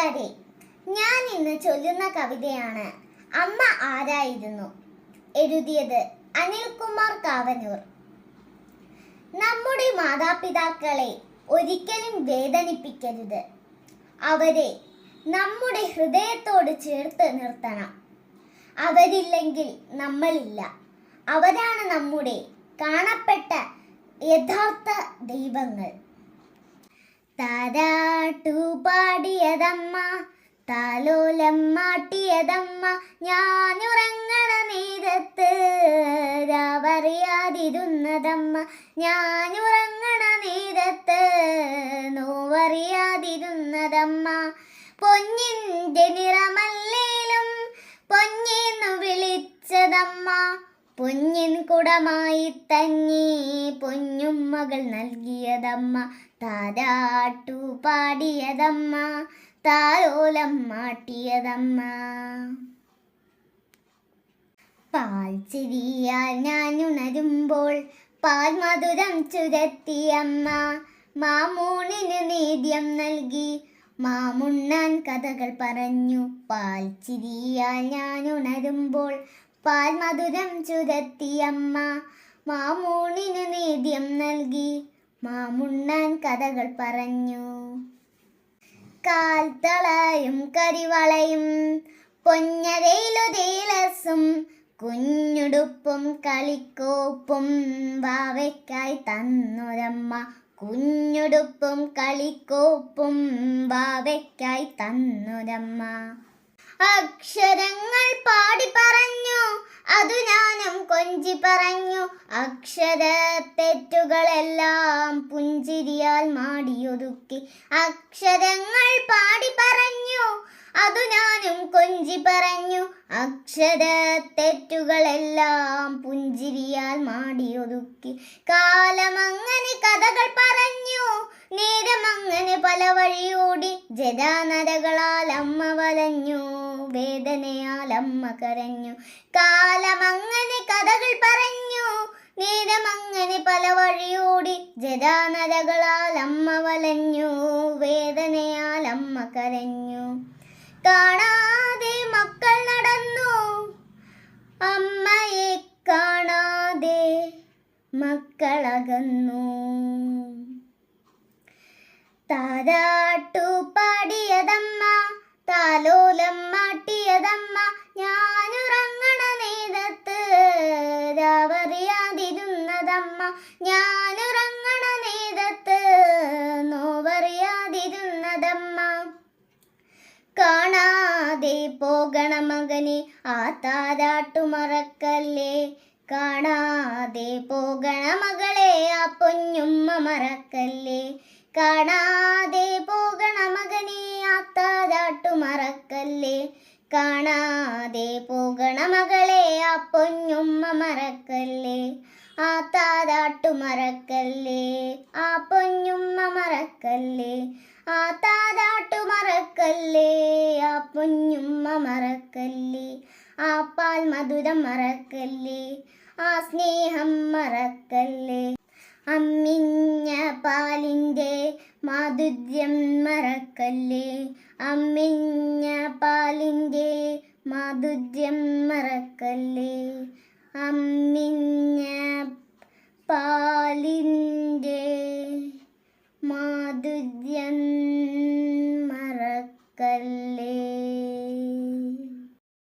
കൂട്ടുകാരെ ഞാൻ ഇന്ന് ചൊല്ലുന്ന കവിതയാണ്. അമ്മ ആരായിരുന്നു? എഴുതിയത് അനിൽകുമാർ കാവനൂർ. നമ്മുടെ മാതാപിതാക്കളെ ഒരിക്കലും വേദനിപ്പിക്കരുത്. അവരെ നമ്മുടെ ഹൃദയത്തോട് ചേർത്ത് നിർത്തണം. അവരില്ലെങ്കിൽ നമ്മളില്ല. അവരാണ് നമ്മുടെ കാണപ്പെട്ട യഥാർത്ഥ ദൈവങ്ങൾ. താരാട്ടു പാടിയതമ്മ താലോലം മാട്ടിയതമ്മ ഞാനുറങ്ങണ നേരത്ത് രാവറിയാതിരുന്നതമ്മ ഞാനുറങ്ങണ നേരത്ത് നോവറിയാതിരുന്നതമ്മ. പൊന്നിന്റെ നിറമല്ലേലും പൊന്നിന്നു വിളിച്ചതമ്മ പൊന്നിൻ കുടമായി തന്നെ പൊന്നും മകൾ നൽകിയതമ്മ. താരാട്ടു പാടിയതമ്മ താരോലം മാട്ടിയതമ്മ. പാൽ ചിരിയാൽ ഞാൻ ഉണരുമ്പോൾ പാൽ മധുരം ചുരത്തിയമ്മ. മാമൂണിന് നേദ്യം നൽകി മാമുണ്ണാൻ കഥകൾ പറഞ്ഞു. പാൽ ചിരിയാൽ ഞാൻ ഉണരുമ്പോൾ പാൽ മധുരം ചുരത്തിയമ്മ മാമൂണിന് നേദ്യം നൽകി. മാമുണ്ണാൻ കഥകൾ പറഞ്ഞു. കാൽത്തളയും കരിവളയും പൊന്നരയിലൊരേലസും കുഞ്ഞുടുപ്പും കളിക്കോപ്പും വാവയ്ക്കായി തന്നൊരമ്മ. കുഞ്ഞുടുപ്പും കളിക്കോപ്പും വാവയ്ക്കായി തന്നൊരമ്മ. അക്ഷരങ്ങൾ പാടി പറഞ്ഞു. അതു ഞാനും കൊഞ്ചി പറഞ്ഞു. അക്ഷര തെറ്റുകളെല്ലാം പുഞ്ചിരിയാൽ മാടിയൊതുക്കി. അക്ഷരങ്ങൾ പാടി പറഞ്ഞു. അതു ഞാനും കൊഞ്ചി പറഞ്ഞു. അക്ഷര തെറ്റുകളെല്ലാം പുഞ്ചിരിയാൽ മാടിയൊതുക്കി. കാലമങ്ങനെ കഥകൾ പറഞ്ഞു. നേരമങ്ങനെ പല വഴിയോടി ജരാനരകളാൽ അമ്മ വലഞ്ഞു. വേദനയാൽ അമ്മ കരഞ്ഞു. കാലമങ്ങനെ കഥകൾ പറഞ്ഞു. നേരമങ്ങനെ പല വഴിയോടി ജരാനരകളാൽ അമ്മ വലഞ്ഞു. വേദനയാൽ അമ്മ കരഞ്ഞു. കാണാതെ മക്കൾ നടന്നു. അമ്മയെ കാണാതെ മക്കളകന്നു താരാട്ടു പാടിയതമ്മ താലോലം മാട്ടിയതമ്മ ഞാനുറങ്ങണ നേരത്ത്. രാവറിയാതിരുന്നതമ്മ ഞാനുറങ്ങണ നേരത്ത്. നോവറിയാതിരുന്നതമ്മ. കാണാതെ പോകണ മകനെ ആ താരാട്ടു മറക്കല്ലേ? കാണാതെ പോകണ മകളെ ആ പൊന്നുമ്മ മറക്കല്ലേ? കാണാതെ പോകണ മകനെ ആത്താതാട്ടു മറക്കല്ലേ? കാണാതെ പോകണ മകളെ ആ പൊന്നുമ്മ മറക്കല്ലേ? ആ താതാട്ടു മറക്കല്ലേ? ആ പൊന്നുമ്മ മറക്കല്ലേ? ആ താതാട്ടു മറക്കല്ലേ? ആ പൊന്നുമ്മ മറക്കല്ലേ? ആ പാൽ മധുരം മറക്കല്ലേ? ആ സ്നേഹം മറക്കല്ലേ? അമ്മിഞ്ഞ പാലിന്റെ മാധുര്യം മറക്കല്ലേ? അമ്മിഞ്ഞ പാലിന്റെ മാധുര്യം മറക്കല്ലേ? അമ്മിഞ്ഞ പാലിന്റെ